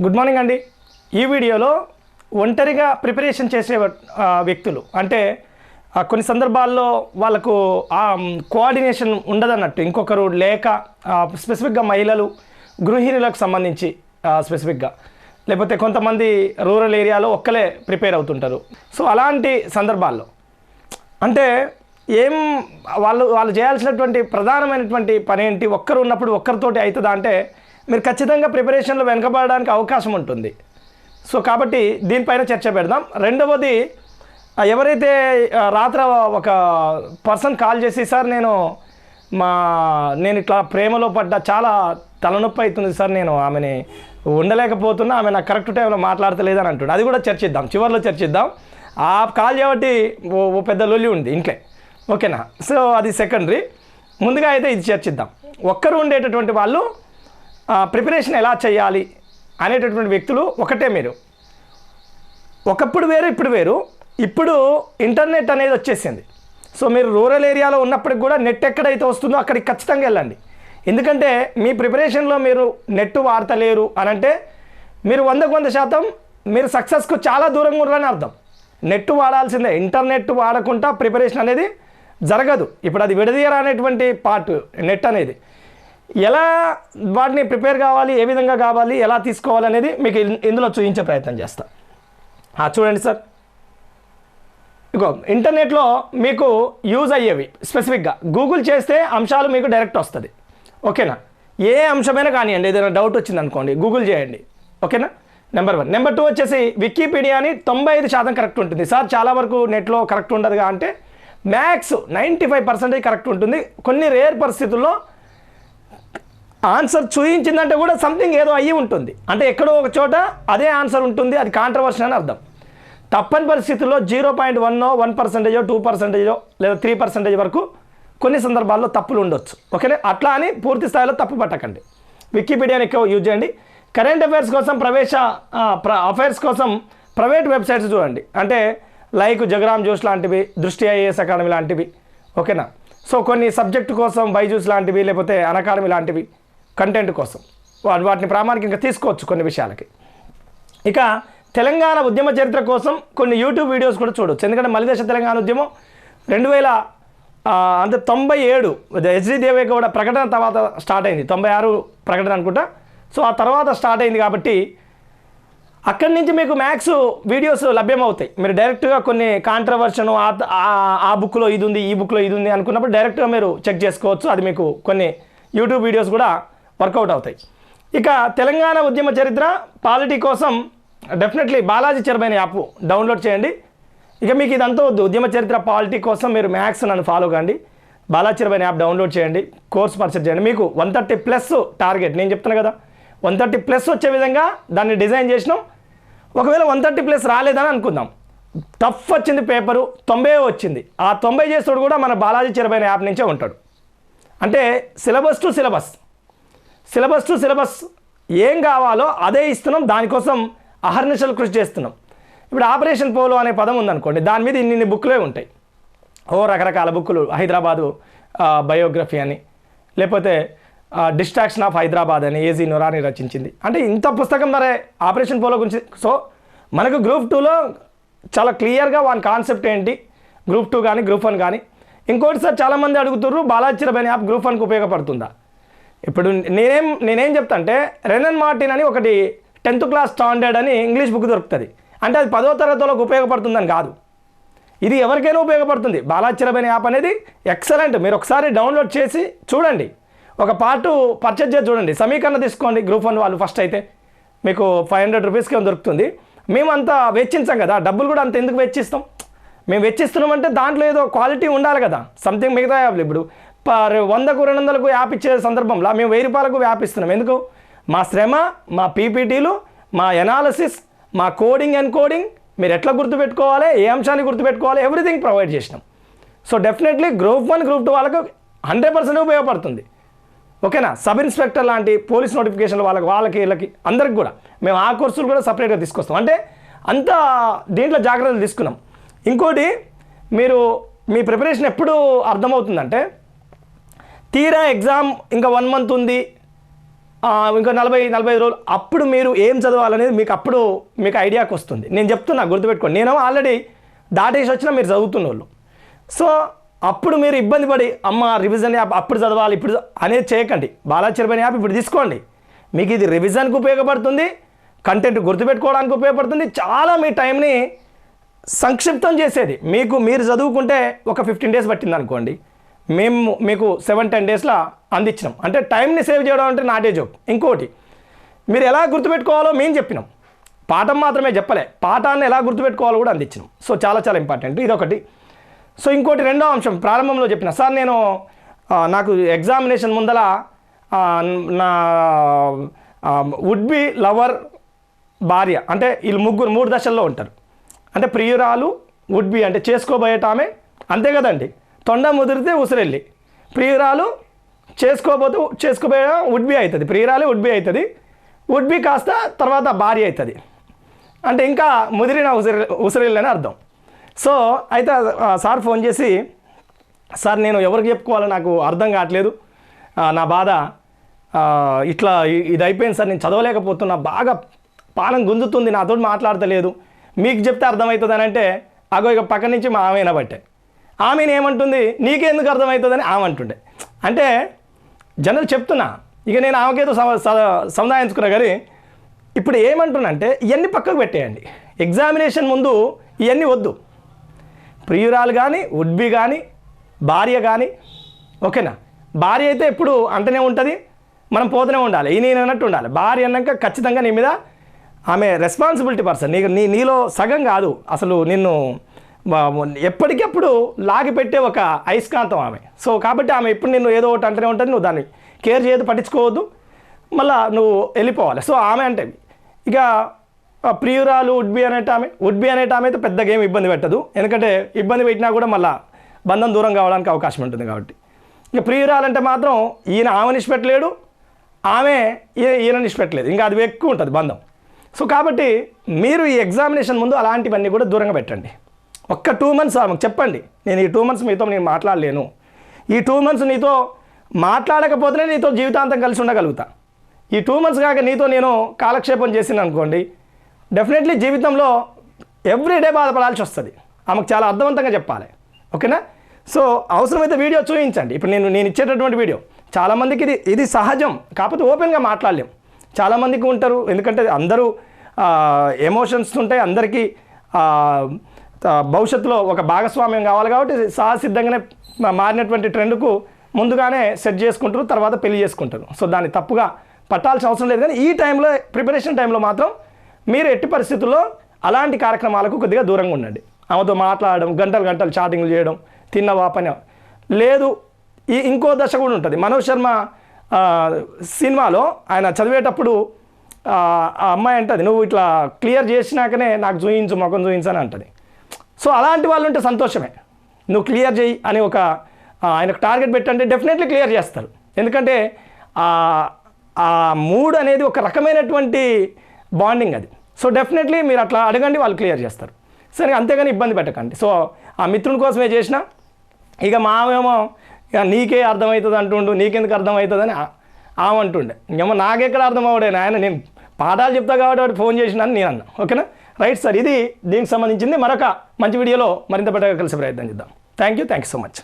Good morning అండి. ఈ వీడియోలో ఒంటరిగా ప్రిపరేషన్ చేసే వ్యక్తులు అంటే కొన్ని సందర్భాల్లో వాళ్ళకు కోఆర్డినేషన్ ఉండదన్నట్టు. ఇంకొకరు లేక స్పెసిఫిక్గా మహిళలు గృహిణులకు సంబంధించి స్పెసిఫిక్గా. లేకపోతే కొంతమంది రూరల్ ఏరియాలో ఒక్కలే ప్రిపేర్ అవుతుంటారు. సో అలాంటి సందర్భాల్లో అంటే ఏం వాళ్ళు వాళ్ళు చేయాల్సినటువంటి ప్రధానమైనటువంటి పని ఏంటి? ఒక్కరు ఉన్నప్పుడు ఒక్కరితోటి అవుతుందా? అంటే మీరు ఖచ్చితంగా ప్రిపరేషన్లో వెనకబడడానికి అవకాశం ఉంటుంది. సో కాబట్టి దీనిపైన చర్చ పెడదాం. రెండవది ఎవరైతే రాత్ర ఒక పర్సన్ కాల్ చేసి సార్ నేను మా నేను ఇట్లా ప్రేమలో పడ్డ చాలా తలనొప్పి అవుతుంది సార్ నేను ఆమెని ఉండలేకపోతున్నా ఆమె నాకు కరెక్ట్ టైంలో మాట్లాడతలేదని అంటుండే అది కూడా చర్చిద్దాం. చివరిలో చర్చిద్దాం. ఆ కాల్ చేయబట్టి ఓ ఓ పెద్ద లొల్లి ఉంది ఇంట్లో. ఓకేనా? సో అది సెకండరీ. ముందుగా అయితే ఇది చర్చిద్దాం. ఒక్కరు ఉండేటటువంటి వాళ్ళు ప్రిపరేషన్ ఎలా చేయాలి అనేటటువంటి వ్యక్తులు ఒకటే మీరు. ఒకప్పుడు వేరు ఇప్పుడు వేరు. ఇప్పుడు ఇంటర్నెట్ అనేది వచ్చేసింది. సో మీరు రూరల్ ఏరియాలో ఉన్నప్పటికి కూడా నెట్ ఎక్కడైతే వస్తుందో అక్కడికి ఖచ్చితంగా వెళ్ళండి. ఎందుకంటే మీ ప్రిపరేషన్లో మీరు నెట్ వాడతలేరు అని అంటే మీరు వందకు వంద శాతం మీరు సక్సెస్కు చాలా దూరంగా ఉన్నారని అర్థం. నెట్ వాడాల్సిందే. ఇంటర్నెట్ వాడకుండా ప్రిపరేషన్ అనేది జరగదు. ఇప్పుడు అది విడదీయరా అనేటువంటి పార్ట్ నెట్ అనేది. ఎలా వాటిని ప్రిపేర్ కావాలి ఏ విధంగా కావాలి ఎలా తీసుకోవాలి అనేది మీకు ఇన్- ఇందులో చూపించే ప్రయత్నం చేస్తా. చూడండి సార్. ఇగో ఇంటర్నెట్లో మీకు యూజ్ అయ్యేవి స్పెసిఫిక్గా. గూగుల్ చేస్తే అంశాలు మీకు డైరెక్ట్ వస్తుంది. ఓకేనా? ఏ అంశమైనా కానివ్వండి ఏదైనా డౌట్ వచ్చింది అనుకోండి గూగుల్ చేయండి. ఓకేనా? Number one. నెంబర్ టూ వచ్చేసి వికీపీడియా అని తొంభై ఐదు శాతం కరెక్ట్ ఉంటుంది. సార్ చాలా వరకు నెట్లో కరెక్ట్ ఉండదుగా అంటే max ninety five percentage correct ఉంటుంది. కొన్ని రేర్ పరిస్థితుల్లో ఆన్సర్ చూయించిందంటే కూడా సంథింగ్ ఏదో అయ్యి ఉంటుంది. అంటే ఎక్కడో ఒక చోట అదే ఆన్సర్ ఉంటుంది అది కాంట్రవర్షన్ అని అర్థం. తప్పని పరిస్థితుల్లో జీరో పాయింట్ వన్ వన్ పర్సెంటేజో టూ పర్సెంటేజో లేదా త్రీ పర్సెంటేజ్ వరకు కొన్ని సందర్భాల్లో తప్పులు ఉండొచ్చు. ఓకేనే? అట్లా అని పూర్తి స్థాయిలో తప్పు పట్టకండి. వికీపీడియాని ఎక్కువ యూజ్ చేయండి. కరెంట్ అఫైర్స్ కోసం ప్రవేశ అఫైర్స్ కోసం ప్రైవేట్ వెబ్సైట్స్ చూడండి. అంటే లైక్ జగరామ్ జోష్ లాంటివి దృష్టి ఐఏఎస్ అకాడమీ లాంటివి. ఓకేనా? సో కొన్ని సబ్జెక్టు కోసం బైజూస్ లాంటివి లేకపోతే అకాడమీ లాంటివి. కంటెంట్ కోసం. వా- వాటిని ప్రామాణికంగా తీసుకోవచ్చు కొన్ని విషయాలకి. ఇక తెలంగాణ ఉద్యమ చరిత్ర కోసం కొన్ని యూట్యూబ్ వీడియోస్ కూడా చూడవచ్చు ఎందుకంటే మలిదేశ తెలంగాణ ఉద్యమం రెండు వేల అంటే తొంభై ఏడు హెచ్డి దేవేగౌడ ప్రకటన తర్వాత స్టార్ట్ అయింది. తొంభై ఆరు ప్రకటన అనుకుంటా. సో ఆ తర్వాత స్టార్ట్ అయింది కాబట్టి అక్కడి నుంచి మీకు మ్యాథ్స్ వీడియోస్ లభ్యమవుతాయి. మీరు డైరెక్ట్గా కొన్ని కాంట్రవర్షన్ ఆ బుక్లో ఇది ఉంది ఈ బుక్లో ఇది ఉంది అనుకున్నప్పుడు డైరెక్ట్గా మీరు చెక్ చేసుకోవచ్చు. అది మీకు కొన్ని యూట్యూబ్ వీడియోస్ కూడా వర్కౌట్ అవుతాయి. ఇక తెలంగాణ ఉద్యమ చరిత్ర పాలిటీ కోసం డెఫినెట్లీ బాలాజీ చరమైన యాప్ డౌన్లోడ్ చేయండి. ఇక మీకు ఇదంతా వద్దు. ఉద్యమ చరిత్ర పాలిటీ కోసం మీరు మ్యాథ్స్ నన్ను ఫాలో కండి. బాలాజీ చరమైన యాప్ డౌన్లోడ్ చేయండి. కోర్స్ పర్చేజ్ చేయండి. మీకు వన్ థర్టీ ప్లస్ టార్గెట్. నేను చెప్తాను కదా వన్ థర్టీ ప్లస్ వచ్చే విధంగా దాన్ని డిజైన్ చేసినాం. ఒకవేళ వన్ థర్టీ ప్లస్ రాలేదని అనుకుందాం. టఫ్ వచ్చింది పేపరు తొంభై వచ్చింది. ఆ తొంభై చేస్తాడు కూడా మన బాలాజీ చిరబైన యాప్ నుంచే ఉంటాడు. అంటే syllabus to syllabus. Syllabus to syllabus ఏం కావాలో అదే ఇస్తున్నాం. దానికోసం అహర్నిశలు కృషి చేస్తున్నాం. ఇప్పుడు ఆపరేషన్ పోలో అనే పదం ఉందనుకోండి దాని మీద ఇన్ని బుక్లే ఉంటాయి. ఓ రకరకాల బుక్కులు హైదరాబాదు బయోగ్రఫీ అని లేకపోతే డిస్ట్రాక్షన్ ఆఫ్ హైదరాబాద్ అని ఏజీ నురాని రచించింది. అంటే ఇంత పుస్తకం మరి ఆపరేషన్ పోలో గురించి సో మనకు గ్రూప్ టూలో చాలా క్లియర్గా వాని కాన్సెప్ట్ ఏంటి? గ్రూప్ టూ కానీ గ్రూప్ వన్ కానీ. ఇంకోటి సార్ చాలామంది అడుగుతుర్రు బాలాచిరబైన యాప్ గ్రూప్ వన్కి ఉపయోగపడుతుందా? ఇప్పుడు నేనేం నేనేం చెప్తా అంటే రెనన్ మార్టిన్ అని ఒకటి టెన్త్ క్లాస్ స్టాండర్డ్ అని ఇంగ్లీష్ బుక్ దొరుకుతుంది. అంటే అది పదో తరగతిలోకి ఉపయోగపడుతుందని కాదు. ఇది ఎవరికైనా ఉపయోగపడుతుంది. బాలాచిరబైన యాప్ అనేది ఎక్సలెంట్. మీరు ఒకసారి డౌన్లోడ్ చేసి చూడండి. ఒక పార్ట్ పర్చేజ్ చేసి చూడండి. సమీకరణ తీసుకోండి. గ్రూప్ వన్ వాళ్ళు ఫస్ట్ అయితే మీకు ఫైవ్ హండ్రెడ్ రూపీస్కి దొరుకుతుంది. మేము వెచ్చించాం కదా. డబ్బులు కూడా అంత ఎందుకు వెచ్చిస్తాం? మేము వెచ్చిస్తున్నామంటే దాంట్లో ఏదో క్వాలిటీ ఉండాలి కదా. సంథింగ్ మిగతా యాప్లు ఇప్పుడు వందకు రెండు వందలకు వ్యాపించే సందర్భంలో మేము వెయ్యి రూపాయలకు వ్యాపిస్తున్నాం. ఎందుకు? మా శ్రమ మా పీపీటీలు మా ఎనాలసిస్ మా కోడింగ్ అండ్ కోడింగ్ మీరు ఎట్లా గుర్తుపెట్టుకోవాలి? ఏ అంశాన్ని గుర్తుపెట్టుకోవాలి? ఎవ్రీథింగ్ ప్రొవైడ్ చేసినాం. So definitely group one group two వాళ్ళకు హండ్రెడ్ పర్సెంట్ ఉపయోగపడుతుంది. ఓకేనా? సబ్ ఇన్స్పెక్టర్ లాంటి పోలీస్ నోటిఫికేషన్లు వాళ్ళకి వాళ్ళకి వీళ్ళకి అందరికి కూడా. మేము ఆ కోర్సులు కూడా సపరేట్గా తీసుకొస్తాం. అంటే అంత దీంట్లో జాగ్రత్తలు తీసుకున్నాం. ఇంకోటి మీరు మీ ప్రిపరేషన్ ఎప్పుడు అర్థమవుతుందంటే తీరా ఎగ్జామ్ ఇంకా వన్ మంత్ ఉంది. ఇంకా నలభై నలభై ఐదు రోజులు. అప్పుడు మీరు ఏం చదవాలనేది మీకు అప్పుడు మీకు ఐడియాకి వస్తుంది. నేను చెప్తున్నా గుర్తుపెట్టుకోండి. నేను ఆల్రెడీ దాటేసి వచ్చినా మీరు చదువుతున్న వాళ్ళు సో అప్పుడు మీరు ఇబ్బంది పడి అమ్మ రివిజన్ యాప్ అప్పుడు చదవాలి ఇప్పుడు అనేది చేయకండి. బాలాచరపని యాప్ ఇప్పుడు తీసుకోండి. మీకు ఇది రివిజన్కి ఉపయోగపడుతుంది. కంటెంట్ గుర్తుపెట్టుకోవడానికి ఉపయోగపడుతుంది. చాలా మీ టైంని సంక్షిప్తం చేసేది. మీకు మీరు చదువుకుంటే ఒక ఫిఫ్టీన్ డేస్ పట్టింది అనుకోండి మేము మీకు సెవెన్ టెన్ డేస్లో అందించినాం అంటే టైంని సేవ్ చేయడం అంటే నాటే జోక్ ఇంకోటి మీరు ఎలా గుర్తుపెట్టుకోవాలో మేము చెప్పినాం. పాఠం మాత్రమే చెప్పలే. పాఠాన్ని ఎలా గుర్తుపెట్టుకోవాలో కూడా అందించినాం సో చాలా చాలా ఇంపార్టెంట్ ఇదొకటి. సో ఇంకోటి రెండో అంశం ప్రారంభంలో చెప్పిన. సార్ నేను నాకు ఎగ్జామినేషన్ ముందల నా వుడ్ బి లవర్ భార్య అంటే వీళ్ళు ముగ్గురు మూడు దశల్లో ఉంటారు. అంటే ప్రియురాలు వుడ్ బి అంటే చేసుకోబోయేటామే అంతే కదండి. తొండ ముదిరితే ఉసిరెళ్ళి ప్రియురాలు చేసుకోబోతే చేసుకోబోయే ఉడ్బి అవుతుంది. ప్రియురాలు ఉడ్బి అవుతుంది. వుడ్ బి కాస్త తర్వాత భార్య అవుతుంది. అంటే ఇంకా ముదిరిన ఉసిరి ఉసిరిల్లు అని అర్థం. సో అయితే సార్ ఫోన్ చేసి సార్ నేను ఎవరికి చెప్పుకోవాలో నాకు అర్థం కావట్లేదు. నా బాధ ఇట్లా ఇది అయిపోయింది సార్. నేను చదవలేకపోతున్నా. బాగా పానం గుంజుతుంది. నాతో మాట్లాడతలేదు. మీకు చెప్తే అర్థమవుతుంది అని అంటే అగో ఇక పక్క నుంచి మా ఆమె బట్టే ఆమెను ఏమంటుంది? నీకెందుకు అర్థమవుతుందని ఆమె అంటుండే. అంటే జనరల్ చెప్తున్నా ఇక నేను ఆమెకేదో స- సముదాయించుకున్నా కానీ ఇప్పుడు ఏమంటున్నానంటే ఇవన్నీ పక్కకు పెట్టేయండి. ఎగ్జామినేషన్ ముందు ఇవన్నీ వద్దు. ప్రియురాలు కానీ ఉడ్బి కానీ భార్య కానీ ఓకేనా? భార్య అయితే ఎప్పుడు అంటనే ఉంటుంది మనం పోతూనే ఉండాలి. ఈ నేను అన్నట్టు ఉండాలి. భార్య అన్నాక ఖచ్చితంగా నీ మీద ఆమె రెస్పాన్సిబిలిటీ పర్సన్ నీకు నీ నీలో సగం కాదు. అసలు నిన్ను ఎప్పటికప్పుడు లాగిపెట్టే ఒక అయస్కాంతం ఆమె. సో కాబట్టి ఆమె ఎప్పుడు నేను ఏదో ఒకటి అంటూనే ఉంటుంది నువ్వు దాన్ని కేర్ చేయదు పట్టించుకోవద్దు. మళ్ళా నువ్వు వెళ్ళిపోవాలి. సో ఆమె అంటే ఇక ప్రియురాలు ఉడ్బి అనేట ఆమె ఉడ్బి అనేట ఆమె అయితే పెద్దగా ఏమి ఇబ్బంది పెట్టదు. ఎందుకంటే ఇబ్బంది పెట్టినా కూడా మళ్ళా బంధం దూరం కావడానికి అవకాశం ఉంటుంది కాబట్టి. ఇక ప్రియురాలంటే మాత్రం ఈయన ఆమె నిష్పెట్టలేడు ఆమె ఈయన నిష్పెట్టలేదు. ఇంకా అది ఎక్కువ ఉంటుంది బంధం. సో కాబట్టి మీరు ఈ ఎగ్జామినేషన్ ముందు అలాంటివన్నీ కూడా దూరంగా పెట్టండి. ఒక్క టూ మంత్స్ ఆమెకు చెప్పండి. నేను ఈ టూ మంత్స్ మీతో నేను మాట్లాడలేను. ఈ టూ మంత్స్ నీతో మాట్లాడకపోతేనే నీతో జీవితాంతం కలిసి ఉండగలుగుతా. ఈ టూ మంత్స్ కాక నీతో నేను కాలక్షేపం చేసిన అనుకోండి డెఫినెట్లీ జీవితంలో ఎవ్రీడే బాధపడాల్సి వస్తుంది. ఆమెకు చాలా అర్థవంతంగా చెప్పాలి. ఓకేనా? సో అవసరమైతే వీడియో చూపించండి ఇప్పుడు నేను నేను ఇచ్చేటటువంటి వీడియో. చాలామందికి ఇది ఇది సహజం. కాకపోతే ఓపెన్గా మాట్లాడలేం. చాలామందికి ఉంటారు. ఎందుకంటే అందరూ ఎమోషన్స్ ఉంటాయి. అందరికీ భవిష్యత్తులో ఒక భాగస్వామ్యం కావాలి కాబట్టి సహసిద్ధంగానే మారినటువంటి ట్రెండ్కు ముందుగానే సెట్ చేసుకుంటారు తర్వాత పెళ్ళి చేసుకుంటారు. సో దాన్ని తప్పుగా పట్టాల్సిన అవసరం లేదు కానీ ఈ టైంలో ప్రిపరేషన్ టైంలో మాత్రం మీరు ఎట్టి పరిస్థితుల్లో అలాంటి కార్యక్రమాలకు కొద్దిగా దూరంగా ఉండండి. ఆమెతో మాట్లాడడం గంటలు గంటలు చాటింగ్లు చేయడం తిన్నవా పని లేదు ఈ ఇంకో దశ కూడా ఉంటుంది. మనోజ్ శర్మ సినిమాలో ఆయన చదివేటప్పుడు ఆ అమ్మాయి అంటది నువ్వు ఇట్లా క్లియర్ చేసినాకనే నాకు చూయించు ముఖం చూయించు అని అంటది. సో అలాంటి వాళ్ళు ఉంటే సంతోషమే. నువ్వు క్లియర్ చేయి అని ఒక ఆయనకు టార్గెట్ పెట్టంటే డెఫినెట్లీ క్లియర్ చేస్తారు. ఎందుకంటే ఆ ఆ మూడ్ అనేది ఒక రకమైనటువంటి బాండింగ్ అది. సో డెఫినెట్లీ మీరు అట్లా అడగండి వాళ్ళు క్లియర్ చేస్తారు. సరే అంతేగాని ఇబ్బంది పెట్టకండి. సో ఆ మిత్రుని కోసమే చేసిన ఇక మావేమో ఇక నీకే అర్థమవుతుంది అంటుండు నీకెందుకు అర్థమవుతుందని ఆ- ఆమంటుండే ఇంకేమో నాకెక్కడ అర్థం అవడే ఆయన నేను పాఠాలు చెప్తా కాబట్టి వాడు ఫోన్ చేసినాను నేను అన్నా ఓకేనా? రైట్ సార్ ఇది దీనికి సంబంధించింది మరొక మంచి వీడియోలో మరింత బెటర్గా కలిసి ప్రయత్నం చేద్దాం. Thank you thank you so much